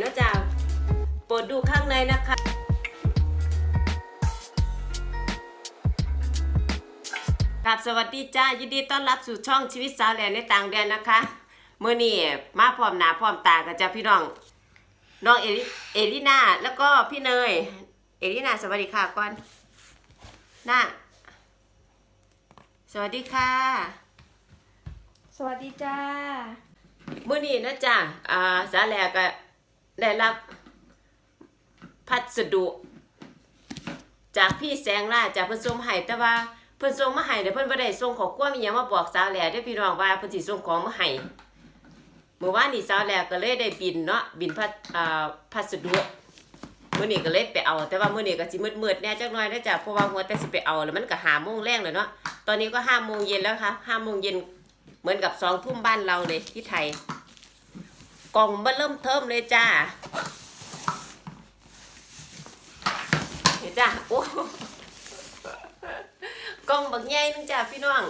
เนาะจ้าโปรดดูข้างในนะคะกับสวัสดีจ้ายินดีต้อนรับสู่ช่องชีวิตสาวแหลนในต่างแดนนะคะเมื่อนี้มาพร้อมหน้าพร้อมตากับจ้าพี่น้องน้องเอลิเอลิน่าแล้วก็พี่เนย เอลิน่าสวัสดีค่ะก่อนน่าสวัสดีค่ะ สวัสดีจ้าเมื่อนี้นะจ้าอ่าสาวแหลก็ ได้รับพัสดุจากพี่แสงล่าจากเพิ่นส่งมาให้แต่ว่าเพิ่นส่งมาให้แต่เพิ่นบ่ได้ส่งข้อความอีหยังมาบอกสาวแหล่เด้อพี่น้องว่าเพิ่นสิส่งของมาให้เมื่อวานนี้สาวแหล่ก็เลยได้บินเนาะบินพัสอ่าพัสดุมื้อนี้ก็เลยไปเอา แต่ว่ามื้อนี้ก็สิมืดๆแน่จักหน่อยนะจ้ะเพราะว่าหัวแต่สิไปเอาแล้วมันก็5โมงแรงแล้วเนาะตอนนี้ก็5โมงเย็นแล้วค่ะ5โมงเย็นเหมือนกับ2ทุ่มบ้านเราเลยที่ไทย กล่องเบิ่เริ่มเทิมเลยจ้า เห็นจ้ะโอ้กล่องบักใหญ่นึงจ้ะพี่น้อง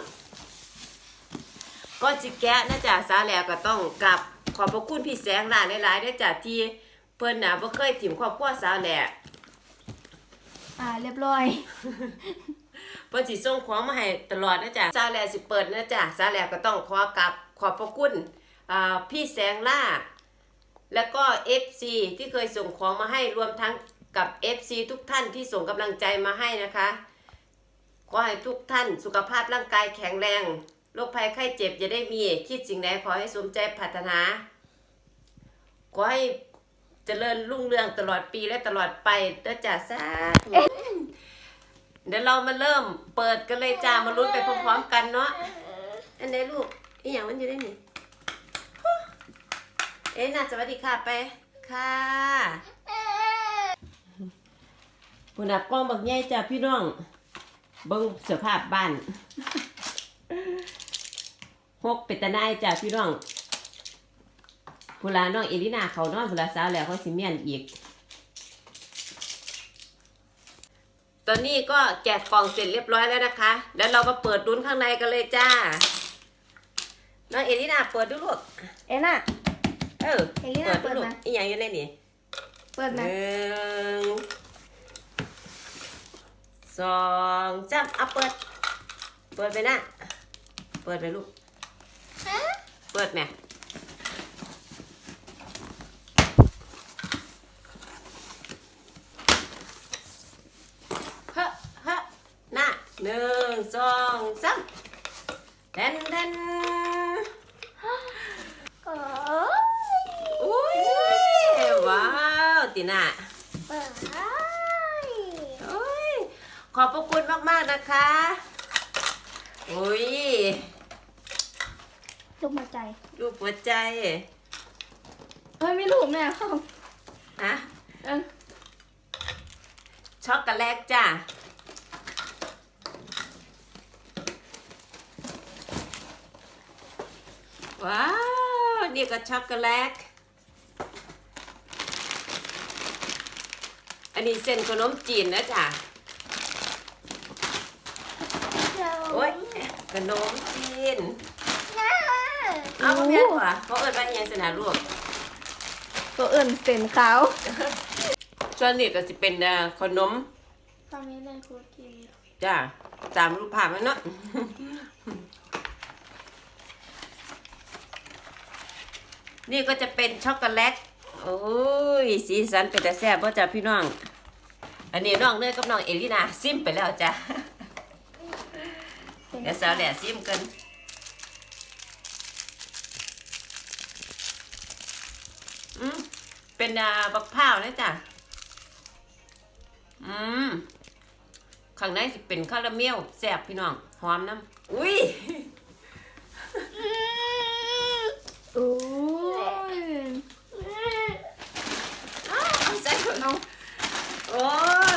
ก็จิแกะนะจ๊ะสาแหลก็ต้องกลับขอบพระคุณพี่แสงหลานหลายๆด้วยจ้ะที่เพิ่นน่ะบ่เคยถิ่มครอบครัวสาวแหลอ่าเรียบร้อยเพิ่นสิส่งของมาให้ตลอดนะจ๊ะสาวแหลสิเปิดนะจ๊ะสาวแหลก็ต้องขอกลับขอบพระคุณอ่า พี่แสงล่า แล้วก็ FC ที่เคยส่งของมาให้รวมทั้งกับ FC ทุกท่านที่ส่งกำลังใจมาให้นะคะขอให้ทุกท่านสุขภาพร่างกายแข็งแรงโรคภัยไข้เจ็บอย่าได้มี คิดสิ่งใดขอให้สมใจปรารถนา ขอให้เจริญรุ่งเรืองตลอดปีและตลอดไปเด้อจ้าสาเดี๋ยวเรามาเริ่มเปิดกันเลยจ้ามาลุ้นไปพร้อมๆกันเนาะอันไหนลูกอีหยังมันอยู่ได้นี่ เอ๊ะน่าสวัสดีค่ะไปค่ะปุ่นักกล้องบักใหญ่จ้ะพี่น้อง เบิ่งสภาพบ้านหกเป็ดตาหนายจ้ะพี่น้องพูลาน้องเอลินาเขานอนพูลาสาวแล้วเขาสิเมียนอีก ตอนนี้ก็แกะกล่องเสร็จเรียบร้อยแล้วนะคะ แล้วเรามาเปิดดุนข้างในกันเลยจ้า น้องเอลินาเปิดดูลูก เอ็น่ะ เออเอลิน่าเปิดดูลูเปิดกมาอีหยังอยู่ในนี่เปิดหนะนึ่งสองสามเอาเปิด เปิดไปนะ เปิดไปลูกเปิดแม่เฮ้เฮ้น่ะหนึ่งสองสามแทนแทน โอ้ อุ้ยว้าว ติน่าเปิดโอ้ยขอบพระคุณมากๆนะคะอุ้ยลูกมาใจรูปหัวใจเฮ้ยไม่ลูกแม่เข้าฮะเออช็อกโกแลตจ้ะว้าว นี่ก็ช็อกโกแลต นนี้เส้นขนมจีนนะจ๊ะโอ้ยขนมจีนเอาพ่อแม่กว่าเขาเอิดว่าอิหยังสนาลูกตัวอื่นเส้นขาวส่วนนี้ก็จะเป็นเอ่อขนมตอนนี้เลยครูทีวีจ้าตามรูปภาพแล้วเนาะนี่ก็จะเป็นช็อกโกแลต โอ้ย สีสันเป็นแต่แซ่บเพราะจ้าพี่น้อง อันนี้น้องเนยกับน้องเอลินาซิมไปแล้วจ้ะเดี๋ยวสาวแหล่ซิมกันอืมเป็นอ่าบักพร้าวนะจ้ะอืมข้างในสิเป็นคาราเมลแซ่บพี่น้องหอมน้ำอุ้ยโอ้ย อ้าวเอาใส่ถุงเอาโอ้ย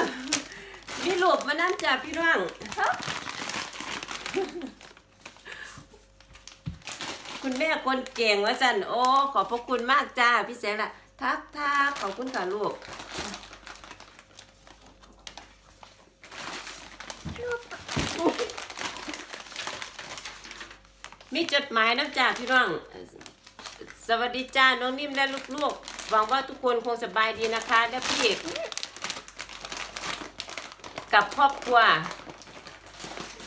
มีหลบมานั่นจ้ะพี่น้องคุณแม่คนเก่งวะจันโอ้ขอบพระคุณมากจ้าพี่แสงละทักทักขอบคุณค่ะลูกมีจดหมายน้ำจ่าพี่น้องสวัสดีจ้าน้องนิ่มและลูกๆหวังว่าทุกคนคงสบายดีนะคะ และพี่ กับครอบครัว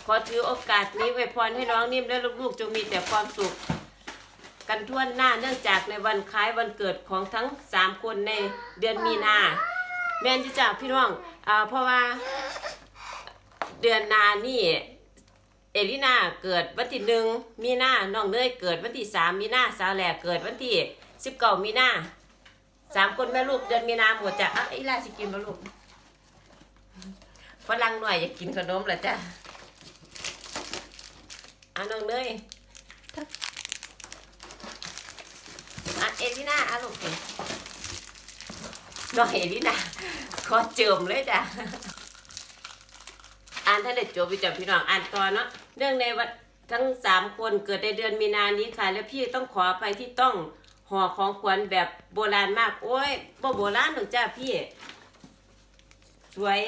ขอถือโอกาสนี้ไว้พรให้น้องนิ่มและลูกๆจงมีแต่ความสุข กันทั่วหน้าเนื่องจากในวันคล้ายวันเกิดของทั้งสามคนในเดือนมีนาแม่นที่จากพี่น้องอ่าเพราะว่าเดือนนานี่เอลินาเกิดวันที่หนึ่งมีนาน้องเนยเกิดวันที่สามมีนาสาวแหลกเกิดวันที่สิบเก้ามีนาสามคนแม่ลูกเดือนมีนาหมดจ้ะอะอีลาสิกินบ่ลูก ฝรั่งหน่อยอยากกินขนมเหรอจ้ะอะน้องเนยอะเอลินาอะลูกกินน้องเอลินาขอเจิมเลยจ้ะอ่านท่านเด็ดจบไปจากพี่น้องอ่านต่อเนาะเนื่องในวันทั้งสามคนเกิดในเดือนมีนานี้ค่ะ และพี่ต้องขออภัยที่ต้องห่อของขวัญแบบโบราณมาก โอ้ยบ่โบราณหรอกจ้าพี่ สวย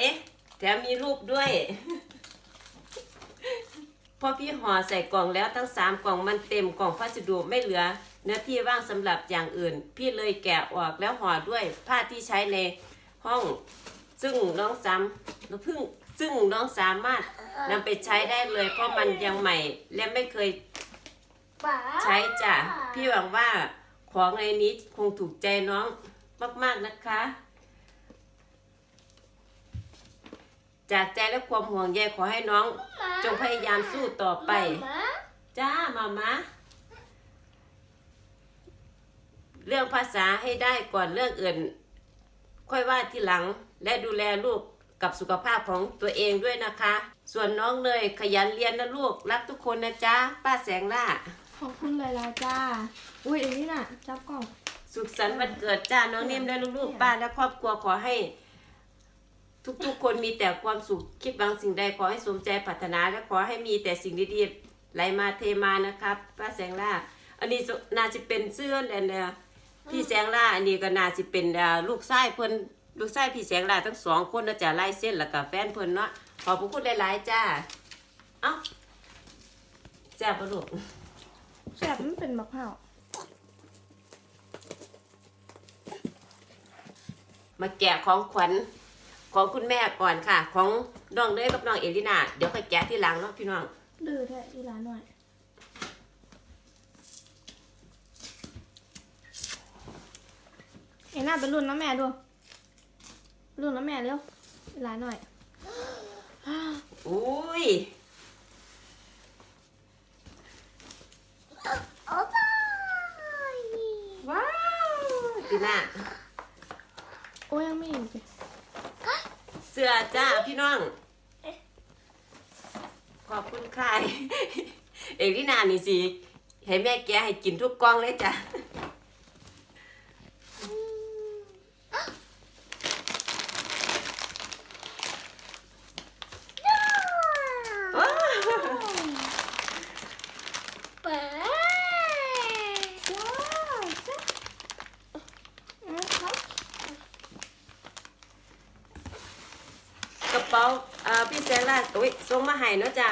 แถมมีรูปด้วย พอพี่ห่อใส่กล่องแล้วทั้งสามกล่องมันเต็มกล่องพัสดุไม่เหลือ เนื้อที่ว่างสำหรับอย่างอื่น พี่เลยแกะออกแล้วห่อด้วยผ้าที่ใช้ในห้อง ซึ่งน้องสามเพิ่งซึ่งน้องสามารถนำไปใช้ได้เลย เพราะมันยังใหม่และไม่เคยป๋าใช้จ้ะพี่หวังว่าของในนี้คงถูกใจน้องมากๆนะคะ จากใจและความห่วงใยขอให้น้อง จงพยายามสู้ต่อไปมาจ้ามามาเรื่องภาษาให้ได้ก่อนเรื่องอื่น ค่อยว่าทีหลังและดูแลลูกกับสุขภาพของตัวเองด้วยนะคะ ส่วนน้องเนยขยันเรียนนะลูก รักทุกคนนะจ๊ะ ป้าแสงล่า ขอบคุณเลยละจ้า อุ้ยเอ็นี่น่ะจับกล่อง สุขสันต์วันเกิดจ้า น้องนิ่มและลูกๆ ป้าและครอบครัวขอให้ ทุกๆ คนมีแต่ความสุขคิดบางสิ่งใดขอให้สมใจปรารถนาและขอให้มีแต่สิ่งดีๆไหลมาเทมานะครับป้าแสงล่า อันนี้น่าจะเป็นเสื้อแดนเนยพี่แสงล่าอันนี้ก็น่าจะเป็นอ่าลูกชายเพิ่นลูกชายพี่แสงล่าทั้งสองคนนะจ๊ะไล่เส้นแล้วก็แฟนเพิ่นเนาะขอบพระคุณหลายๆจ้าเอ้าแซ่บปะลูกแซ่บมันเป็นมะพร้าวมาแกะของขวัญ ของคุณแม่ก่อนค่ะ ของน้องเนยกับน้องเอลินาเดี๋ยวค่อยแกะที่หลังเนาะพี่น้องดื้อแท้อีหลานหน่อยเอ็น่าเป็นรุ่นน้ำแม่ดู รุ่นน้ำแม่เร็วอีหลานหน่อย อุ้ยว้าวตีน่าโอ้ยยังไม่เห็นสิ เสื้อจ้าพี่น้อง ขอบคุณใคร เอลินานี่สิ ให้แม่แกให้กินทุกกล้องเลยจ้ะ ว้าว ว้าวอืมครับ กระเป๋าอ่าพี่แซล่า อุ้ยส่งมาให้เนาะจ้า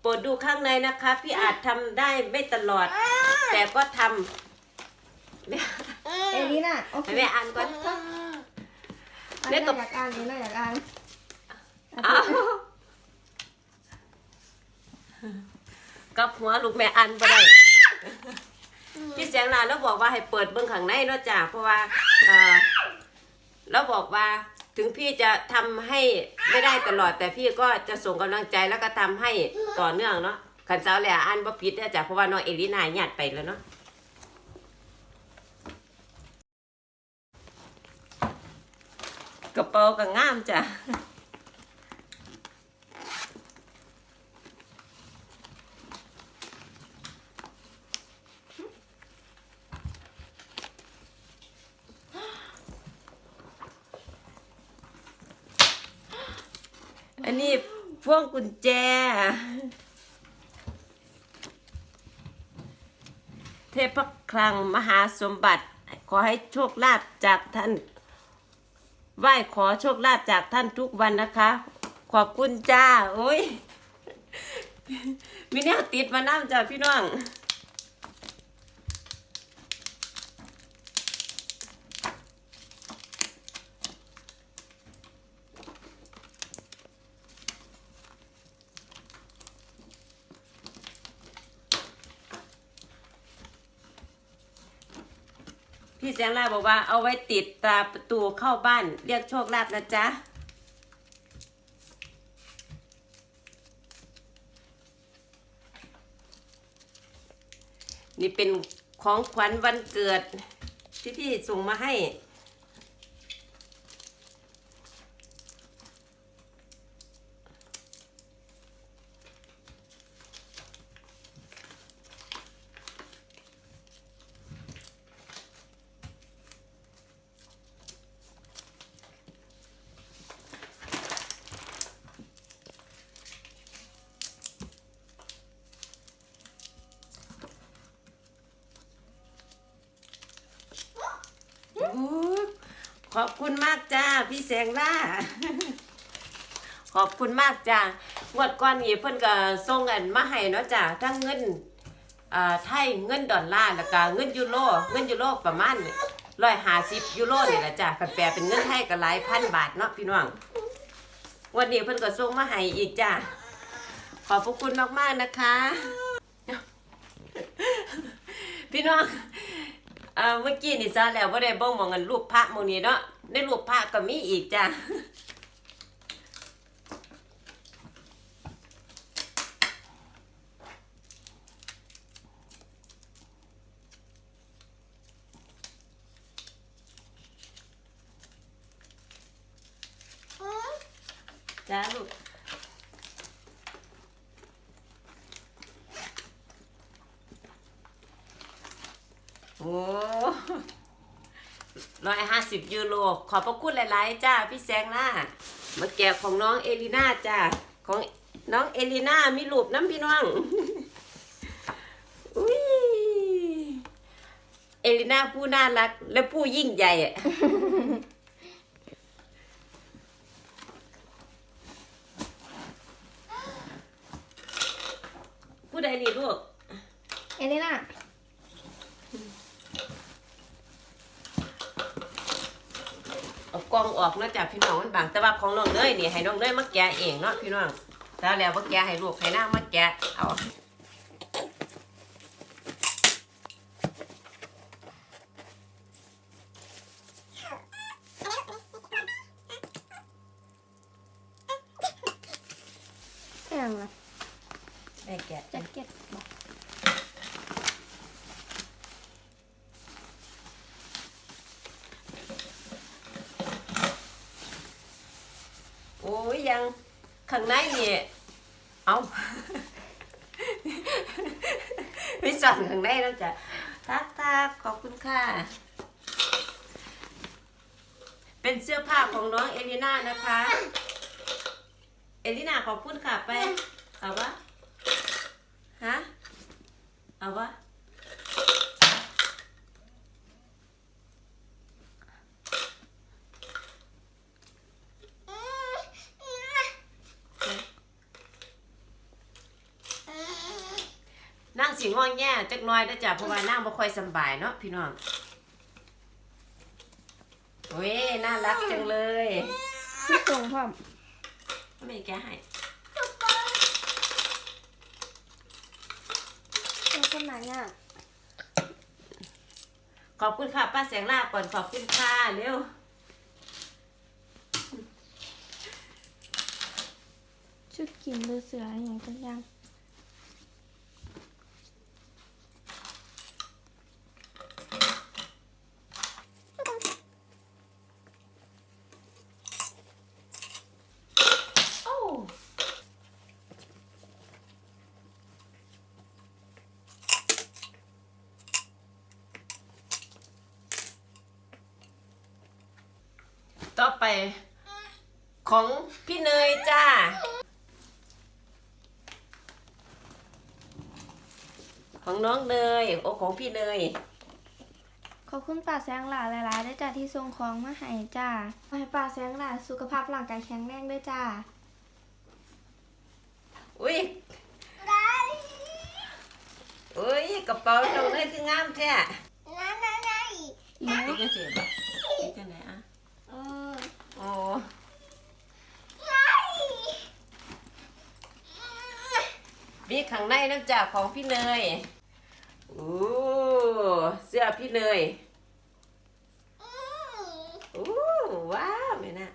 โปรดดูข้างในนะคะ พี่อาจทำได้ไม่ตลอด แต่ก็ทำแม่เอลีน่ะโอเคให้แม่อ่านก่อนอันแม่นี้กับอยากอ่านเอน่าอยากอ่านอ้าวกับหัวลูกแม่อ่านบ่ได้พี่แสงลาแล้วบอกว่าให้เปิดเบื้องข้างในเนาะจ้าเพราะว่าเออแล้วบอกว่า ถึงพี่จะทำให้ไม่ได้ตลอด แต่พี่ก็จะส่งกำลังใจแล้วก็ทำให้ต่อเนื่องเนาะขันสาวแหละอ่านบ่ผิดนะจ๊ะเพราะว่าน้องเอลินาหยาดไปแล้วเนาะกระเป๋าก็งามจ้ะ อันนี้ พวงกุญแจ เทพคลังมหาสมบัติ ขอให้โชคลาภจากท่าน ไหว้ขอโชคลาภจากท่านทุกวันนะคะ ขอบคุณจ้า โอ้ย มีแนวติดมาน้ำจ้าพี่น้อง แสงลาบอกว่าเอาไว้ติดตาประตูเข้าบ้าน เรียกโชคลาภนะจ๊ะนี่เป็นของขวัญวันเกิดที่พี่ส่งมาให้ โอ้ ขอบคุณมากจ้า พี่แสงล่า ขอบคุณมากจ้างวดก่อนนี้เพิ่นก็ส่งอันมาให้เนาะจ้าทั้งเงินอ่าไทยเงินดอลลาร์แล้วก็เงินยูโรเงินยูโรประมาณร้อยห้าสิบยูโรนี่แหละจ้ากันแปลเป็นเงินไทยก็หลายพันบาทเนาะพี่น้องวันนี้เพิ่นก็ส่งมาให้อีกจ้าขอบพระคุณมากๆนะคะ พี่น้อง เมื่อกี้นี่ซาแล้วบ่ได้เบิ่งหมองกันรูปพระหมื้นี้เนาะในรูปพระก็มีอีกจ้ะ อ้ร้อยห้าสิบยูโร ขอบพระคุณหลาย ๆ จ้า พี่แซงล่ามาแกะของน้องเอลิน่าจ้า ของน้องเอลิน่ามีรูปน้ำพี่น้องอุ้ยเอลิน่าผู้น่ารัก และผู้ยิ่งใหญ่อะผู้ใดนี่ลูก เอลิน่า เอา กองออกเนาะจ้ะพี่น้องมันบางแต่ว่าของน้องเนยนี่ให้น้องเนยมาแกะเองเนาะพี่น้องแล้วแล้วมาแกะให้ลูกให้นามาแกะเอา แข่งละ ได้แกะ แจ็คเก็ตบอก โอ้ ยังข้างในนี่เอาไม่สั่นข้างในแล้วจ้ะทักทักขอบคุณค่ะ เป็นเสื้อผ้าของน้องเอลิน่านะคะ เอลิน่าขอบคุณค่ะไป เอาวะฮะ เอาวะ สิงอแง่จักหน้อยนะจ๊ะเพราะว่านั่งบ่ค่อยสำบายเนาะพี่น้องโอ้ยน่ารักจังเลยพี่ส่งพร้อมไม่แกะให้เป็นคนไหนอะขอบคุณค่ะป้าแสงลาก่อนขอบคุณค่ะเร็วชุดกินเลือเสืออย่างจังยัง โอ้ต่อไป ของพี่เนยจ้า ของน้องเนยโอ้ของพี่เนย ขอบคุณป้าแสงหลาหลายๆด้วยจ้าที่ส่งของมาให้จ้าขอให้ป้าแสงหลาสุขภาพร่างกายแข็งแรงด้วยจ้า อุ้ยอุ้ยกระเป๋าน้องเนยคืองามแท้นี่จะเสียบนี่จะไหนอะโอ้ มีข้างในน้ำจากของพี่เนยโอ้เสื้อพี่เนยว้าวแม่น่ะ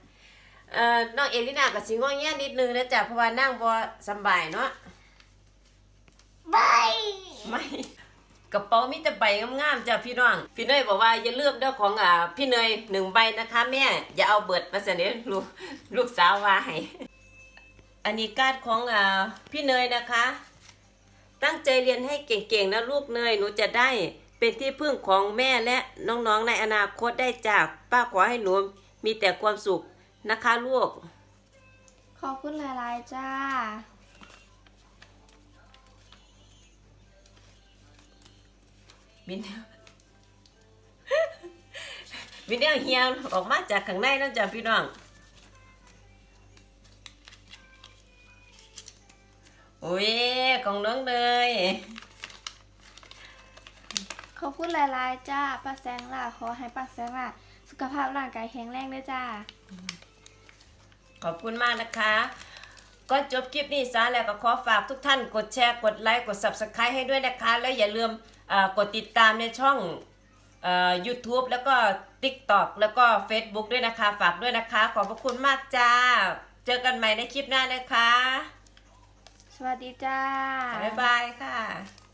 เอ่อน้องเอลิน่าก็สิงอแงนิดนึงนะจ๊ะเพราะว่านั่งบ่สำบายเนาะบายไม่กระเป๋ามีแต่ใบงามๆจ้ะพี่น้อง พี่เนยบอกว่าอย่าลืมเด้อของอ่าพี่เนยหนึ่งใบนะคะแม่อย่าเอาเบิดมาเสนอลูกลูกสาวว่าให้ อันนี้การ์ดของอ่าพี่เนยนะคะ ตั้งใจเรียนให้เก่งๆนะลูกเนยหนูจะได้เป็นที่พึ่งของแม่และน้องๆในอนาคตได้จากป้าขอให้หนูมีแต่ความสุขนะคะลูก ขอบคุณหลายๆจ้าวินเนลวินเนลเฮียออกมาจากข้างในนั่นจ้ะพี่น้อง อ้ยของน้องเลยขอบคุณหลายๆจ้าป้าแซงล่ะขอให้ป้าแซงล่ะสุขภาพร่างกายแข็งแรงด้วยจ้า ขอบคุณมากนะคะ ก็จบคลิปนี้ซะแล้วก็ขอฝากทุกท่านกดแชร์กดไลค์กด Subscribe ให้ด้วยนะคะ แล้วอย่าลืมเอ่อกดติดตามในช่องเอ่อ YouTube แล้วก็ TikTok แล้วก็ Facebook ด้วยนะคะ ฝากด้วยนะคะ ขอบพระคุณมากจ้า เจอกันใหม่ในคลิปหน้านะคะส วัสดีจ้า บ๊ายบายค่ะ